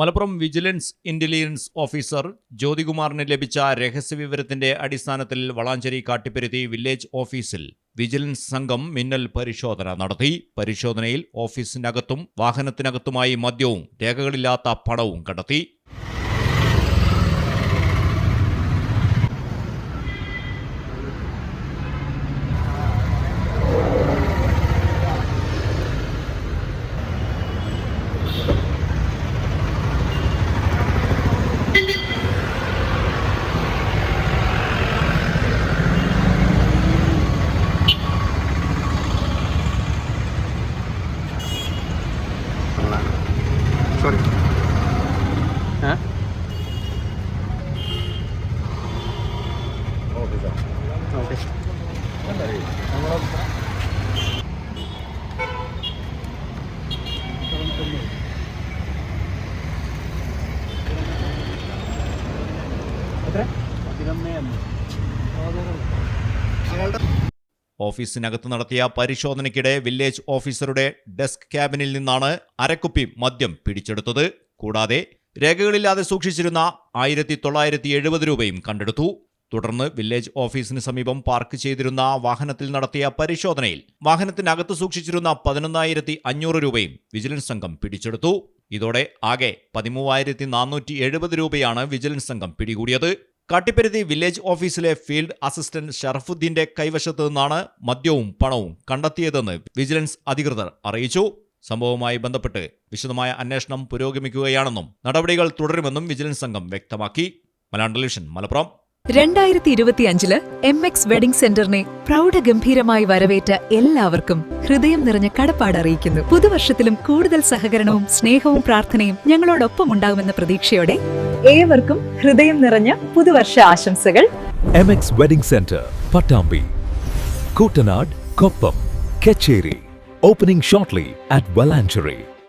Malappuram vigilance intelligence officer ജ്യോതികുമാറിന് ലഭിച്ച രഹസ്യവിവരത്തിന്റെ അടിസ്ഥാനത്തിൽ വളാഞ്ചേരി കാട്ടിപ്പരുത്തി വില്ലേജ് ഓഫീസിൽ വിജിലൻസ് സംഘം മിന്നൽ പരിശോധന നടത്തി. പരിശോധനയിൽ ഓഫീസിനകത്തും വാഹനത്തിനകത്തുമായി മദ്യവും രേഖകളില്ലാത്ത പണവും കണ്ടെത്തി. ഓഫീസിനകത്ത് നടത്തിയ പരിശോധനയ്ക്കിടെ വില്ലേജ് ഓഫീസറുടെ ഡെസ്ക് ക്യാബിനിൽ നിന്നാണ് അരക്കുപ്പി മദ്യം പിടിച്ചെടുത്തത്. കൂടാതെ രേഖകളില്ലാതെ സൂക്ഷിച്ചിരുന്ന ആയിരത്തി തൊള്ളായിരത്തി എഴുപത് രൂപയും കണ്ടെടുത്തു. തുടർന്ന് വില്ലേജ് ഓഫീസിന് സമീപം പാർക്ക് ചെയ്തിരുന്ന വാഹനത്തിൽ നടത്തിയ പരിശോധനയിൽ വാഹനത്തിനകത്ത് സൂക്ഷിച്ചിരുന്ന പതിനൊന്നായിരത്തി അഞ്ഞൂറ് രൂപയും വിജിലൻസ് സംഘം പിടിച്ചെടുത്തു. ഇതോടെ ആകെ പതിമൂവായിരത്തി നാനൂറ്റി എഴുപത് രൂപയാണ് വിജിലൻസ് സംഘം പിടികൂടിയത്. കാട്ടിപ്പരുതി വില്ലേജ് ഓഫീസിലെ ഫീൽഡ് അസിസ്റ്റന്റ് ഷറഫുദ്ദീന്റെ കൈവശത്തു നിന്നാണ് മദ്യവും പണവും കണ്ടെത്തിയതെന്ന് വിജിലൻസ് അധികൃതർ അറിയിച്ചു. സംഭവവുമായി ബന്ധപ്പെട്ട് വിശദമായ അന്വേഷണം പുരോഗമിക്കുകയാണെന്നും നടപടികൾ തുടരുമെന്നും വിജിലൻസ് സംഘം വ്യക്തമാക്കി. മലയാളം ടെലിവിഷൻ മലപ്പുറം. രണ്ടായിരത്തി ഇരുപത്തിയഞ്ചിൽ എം എക്സ് വെഡിംഗ് സെന്ററിനെ പ്രൗഢഗംഭീരമായി വരവേറ്റ എല്ലാവർക്കും ഹൃദയം നിറഞ്ഞ കടപ്പാട് അറിയിക്കുന്നു. പുതുവർഷത്തിലും കൂടുതൽ സഹകരണവും സ്നേഹവും പ്രാർത്ഥനയും ഞങ്ങളോടൊപ്പം ഉണ്ടാകുമെന്ന പ്രതീക്ഷയോടെ ഏവർക്കും ഹൃദയം നിറഞ്ഞ പുതുവർഷ ആശംസകൾ. M X wedding centre Pattambi. Koottanad Koppam കച്ചേരി. Opening shortly at Valanchery